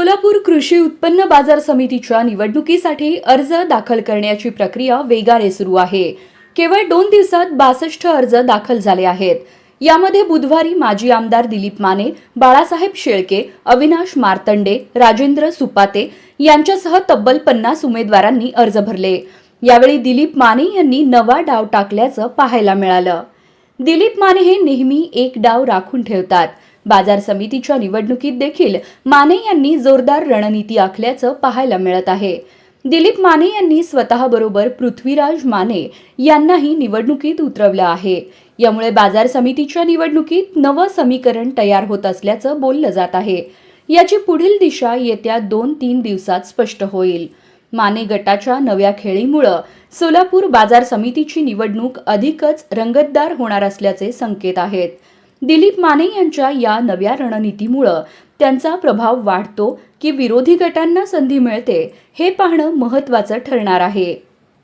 सोलापूर कृषी उत्पन्न बाजार समितीच्या निवडणुकीसाठी अर्ज दाखल करण्याची प्रक्रिया वेगाने सुरू आहे. केवळ दोन दिवसात बासष्ट अर्ज दाखल झाले आहेत. यामध्ये बुधवारी माजी आमदार दिलीप माने बाळासाहेब शेळके अविनाश मार्तंडे राजेंद्र सुपाते यांच्यासह तब्बल पन्नास उमेदवारांनी अर्ज भरले. यावेळी दिलीप माने यांनी नवा डाव टाकल्याचं पाहायला मिळालं. दिलीप माने हे नेहमी एक डाव राखून ठेवतात. बाजार समितीच्या निवडणुकीत देखील माने यांनी जोरदार रणनीती आखल्याचं पाहायला मिळत आहे. दिलीप माने यांनी स्वतःबरोबर पृथ्वीराज माने यांनाही निवडणुकीत उतरवलं आहे. यामुळे बाजार समितीच्या निवडणुकीत नवं समीकरण तयार होत असल्याचं बोललं जात आहे. याची पुढील दिशा येत्या दोन तीन दिवसात स्पष्ट होईल. माने गटाच्या नव्या खेळीमुळं सोलापूर बाजार समितीची निवडणूक अधिकच रंगतदार होणार असल्याचे संकेत आहेत. दिलीप माने यांच्या या नव्या रणनीतीमुळं त्यांचा प्रभाव वाढतो की विरोधी गटांना संधी मिळते हे पाहणं महत्त्वाचं ठरणार आहे.